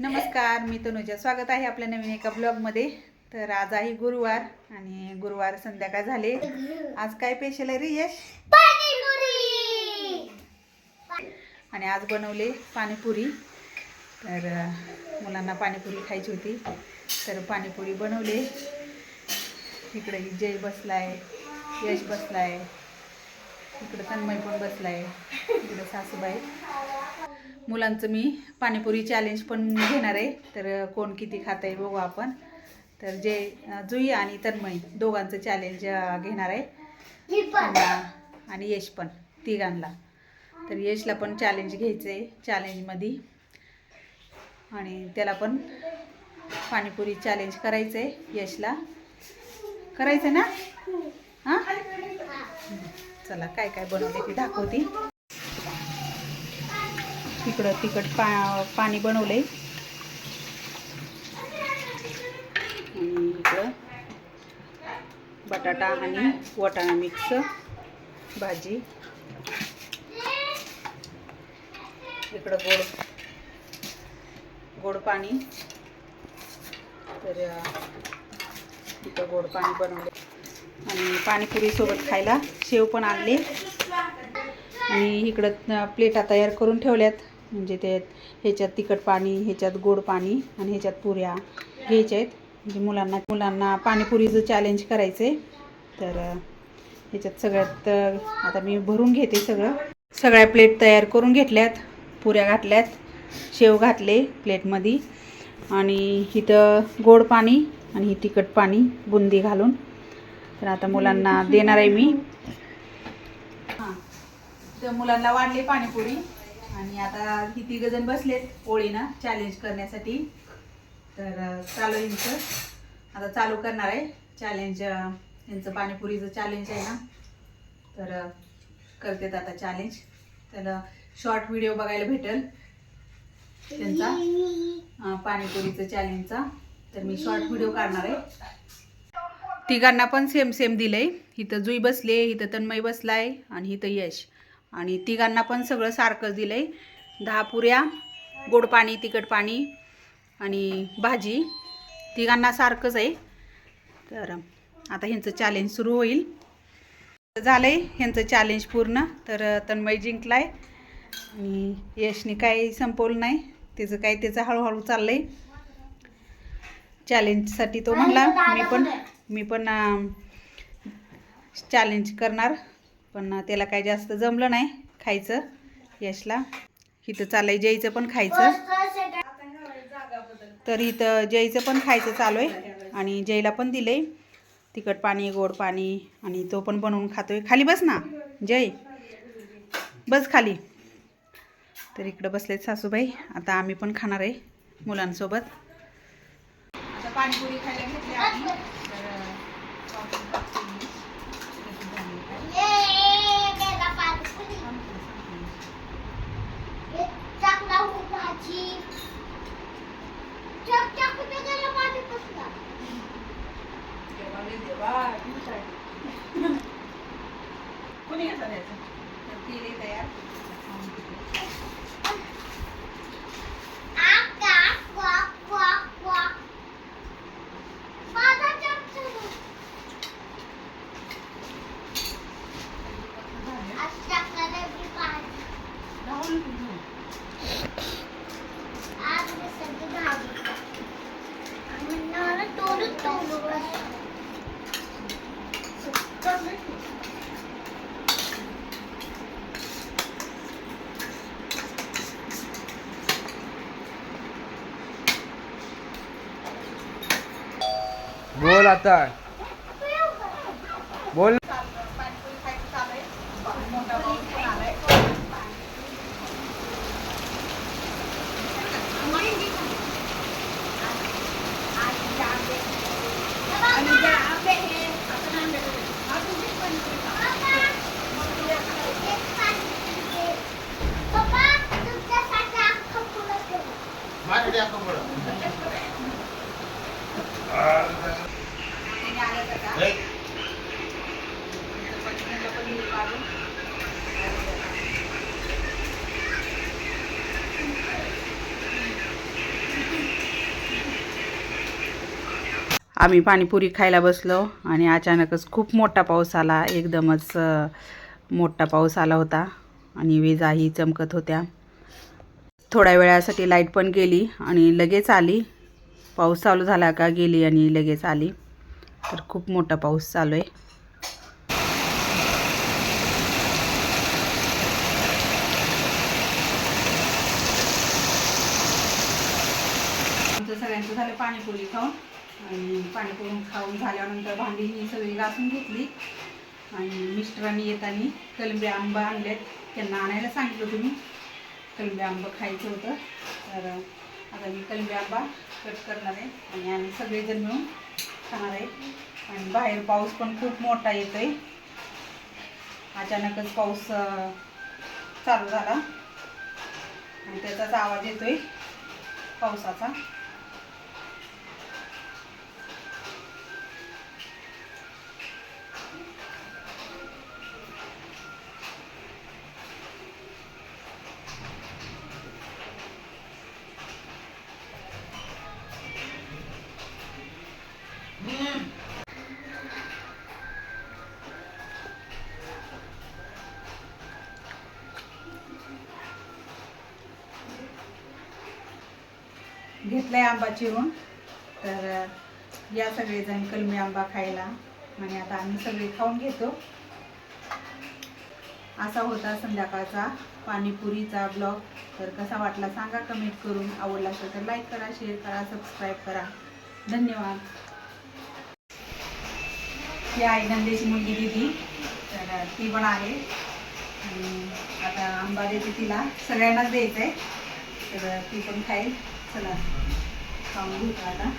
नमस्कार मी तनुजा. स्वागत आहे आपल्या नवीन एका ब्लॉगमध्ये. तर आज आहे गुरुवार आणि गुरुवार संध्याकाळ झाले. आज काय स्पेशल आहे रे यश? आणि आज बनवले पाणीपुरी. तर मुलांना पाणीपुरी खायची होती. तर पाणीपुरी बनवले. इकडे जय बसलाय यश बसलाय. इकडं तन्मय पण बसलाय. इकडं सासूबाई. मुलांचं मी पाणीपुरी चॅलेंज पण घेणार आहे. तर कोण किती खात आहे बघू आपण. तर जे जुई आणि तन्मय दोघांचं चॅलेंज घेणार आहे. आणि- आणि यश पण तिघांना तर यशला पण चॅलेंज घ्यायचं आहे चॅलेंजमध्ये आणि त्याला पण पाणीपुरी चॅलेंज करायचं आहे यशला. करायचं ना? हां? चला काय काय बनवले ती दाखवते. तिकडं तिखट पा पाणी बनवले आणि इकडं बटाटा आणि वटाणा मिक्स भाजी. इकडं गोड गोड पाणी. तर इथं गोड पाणी बनवले आणि पाणीपुरी सोबत खायला शेव पण आणले. आणि इकडं प्लेटा तयार करून ठेवल्यात. म्हणजे ते ह्याच्यात तिखट पाणी ह्याच्यात गोड पाणी आणि ह्याच्यात पुऱ्या घ्यायच्या आहेत. म्हणजे मुलांना मुलांना पाणीपुरीचं चॅलेंज करायचं आहे तर ह्याच्यात सगळ्यात आता मी भरून घेते सगळं. सगळ्या प्लेट तयार करून घेतल्यात. पुऱ्या घातल्यात. शेव घातले प्लेटमध्ये. आणि इथं गोड पाणी आणि ही तिखट पाणी बुंदी घालून तर आता मुलांना देणार आहे मी. हां. तर मुलांना वाढले पाणीपुरी. आणि आता ही तिघ बसलेत पोळीनं चॅलेंज करण्यासाठी. तर चालू आहे यांचं आता चालू करणार आहे. चॅलेंज यांचं पाणीपुरीचं चॅलेंज आहे ना. तर अं, करतेत आता चॅलेंज त्याला शॉर्ट व्हिडिओ बघायला भेटेल. त्यांचा. पाणीपुरीचं चॅलेंजचा तर मी शॉर्ट व्हिडिओ काढणार आहे. तिघांना पण सेम सेम दिलंय. इथं जुई बसले इथं तन्मय बसलाय आणि इथं यश. आणि तिघांना पण सगळं सारखंच दिलंय. दहा पुऱ्या गोड पाणी तिखट पाणी आणि भाजी. तिघांना सारखंच आहे. तर आता ह्यांचं चॅलेंज सुरू होईल. झालंय ह्यांचं चॅलेंज पूर्ण. तर तन्मय जिंकलाय. आणि यशने काही संपवलं नाही. त्याचं काय त्याचं हळूहळू चाललंय. चॅलेंजसाठी तो म्हणला मी पण मी पण चॅलेंज करणार. पण त्याला काही जास्त जमलं नाही खायचं यशला. इथं चाललंय जयचं पण खायचं. तर इथं जयचं पण खायचं चालू आहे आणि जयला पण दिलंय. तिखट पाणी गोड पाणी आणि तो पण बनवून खातोय. खाली बस ना जय. बस खाली. तर इकडं बसलेत सासूबाई. आता आम्ही पण खाणार आहे मुलांसोबत. आता पाणीपुरी खायला घेतली आम्ही तर अं, पावभाजी टाकली. कशी झाली काय? देवा रे देवा, किती काय? कोणी घेतला त्याचं? तर केले तयार धावून तुझं. बोल आता बोल पाणीपुरी खायचं चालू आहे. मोठा पाऊस पण आलाय. त्याने आलं का? पत्नीला पण दिली काढून. आम्ही पाणीपुरी खायला बसलो आणि अचानकच खूप मोठा पाऊस आला. एकदमच मोठा पाऊस आला होता आणि विजाही चमकत होत्या. थोड्या वेळासाठी लाइट पण गेली आणि लगेच आली. पाऊस चालू झाला का गेली आणि लगेच आली. तर खूप मोठा पाऊस चालू आहे. सगळ्यांचं झालं पाणीपुरी खाऊन. आणि पाणीपुरी खाऊन झाल्यानंतर भांडी ही सगळी घासून घेतली. आणि मिस्टरांनी येताना कलंबी आंबा आणलेत. त्यांना आणायला सांगितलं तुम्ही. कलंबी आंबा खायचं होतं. तर आता मी कलंबी आंबा कट करणार आहे. आणि आम्ही सगळेजण मिळून खाणार आहे. आणि बाहेर पाऊस पण खूप मोठा येतो आहे अचानकच पाऊस चालू झाला. आणि त्याचाच आवाज येतोय पावसाचा. घेतलाय आंबा चिरून. तर या सगळेजण कलमी आंबा खायला. आणि आता आम्ही सगळे खाऊन घेतो. असा होता संध्याकाळचा पाणीपुरीचा ब्लॉग तर कसा वाटला सांगा कमेंट करून. आवडला असेल तर लाईक करा शेअर करा सबस्क्राईब करा. धन्यवाद. ही आई नंदेची मुलगी दिदी. तर ती पण आहे. आणि आता आंबा देते तिला. सगळ्यांनाच द्यायचं आहे तर ती पण खाईल. चला खाऊन घेतो आता